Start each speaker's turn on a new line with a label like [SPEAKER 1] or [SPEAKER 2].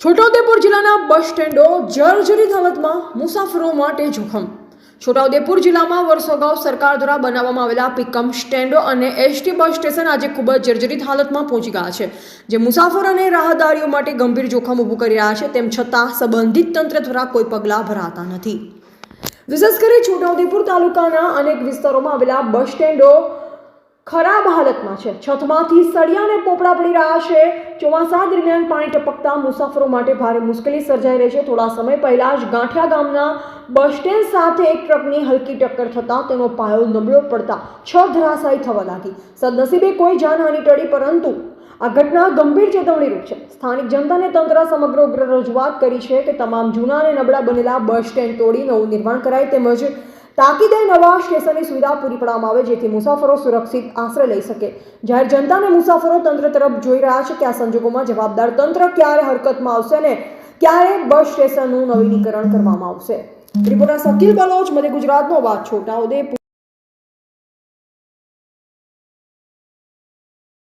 [SPEAKER 1] છોટાઉદેપુર જિલ્લાના બસ સ્ટેન્ડો જર્જરિત હાલતમાં મુસાફરો માટે જોખમ. છોટાઉદેપુર જિલ્લામાં વર્ષો અગાઉ સરકાર દ્વારા બનાવવામાં આવેલા પિકઅપ સ્ટેન્ડો અને એસટી બસ સ્ટેશન આજે ખૂબ જ જર્જરિત હાલતમાં પહોંચી ગયા છે, જે મુસાફરો અને રાહદારીઓ માટે ગંભીર જોખમ ઊભું કરી રહ્યા છે, તેમ છતાં સંબંધિત તંત્ર દ્વારા કોઈ પગલાં ભરાતા નથી. વિશેષ કરી છોટાઉદેપુર તાલુકાના અનેક વિસ્તારોમાં આવેલા બસ સ્ટેન્ડો ખરાબ હાલતમાં છે. છતમાંથી સળિયાને પોપડા પડી રહ્યા છે. ચોમાસા દરમિયાન પાણી ટપકતા મુસાફરો માટે ભારે મુશ્કેલી સર્જાઈ રહી છે. થોડા સમય પહેલાં જ ગાંઠિયા ગામના બસ સ્ટેન્ડ સાથે એક ટ્રકની હલકી ટક્કર થતાં તેનો પાયો નબળો પડતા છ ધરાશાયી થવા લાગી. સદનસીબે કોઈ જાનહાની ટળી, પરંતુ આ ઘટના ગંભીર ચેતવણીરૂપ છે. સ્થાનિક જનતાને તંત્ર સમગ્ર ઉગ્ર રજૂઆત કરી છે કે તમામ જૂના અને નબળા બનેલા બસ સ્ટેન્ડ તોડી નવું નિર્માણ કરાય તેમજ તાકીદે નવા સ્ટેશનની સુવિધા પૂરી પાડવામાં આવે જેથી મુસાફરો સુરક્ષિત આશ્રય લઈ શકે. જાહેર જનતા અને મુસાફરો તંત્ર તરફ જોઈ રહ્યા છે કે આ સંજોગોમાં જવાબદાર તંત્ર ક્યારે હરકતમાં આવશે અને ક્યારે બસ સ્ટેશનનું નવીનીકરણ કરવામાં આવશે. રિપોર્ટર શકીલ બલોચ મધ્ય ગુજરાતનો વાત છોટાઉદેપુર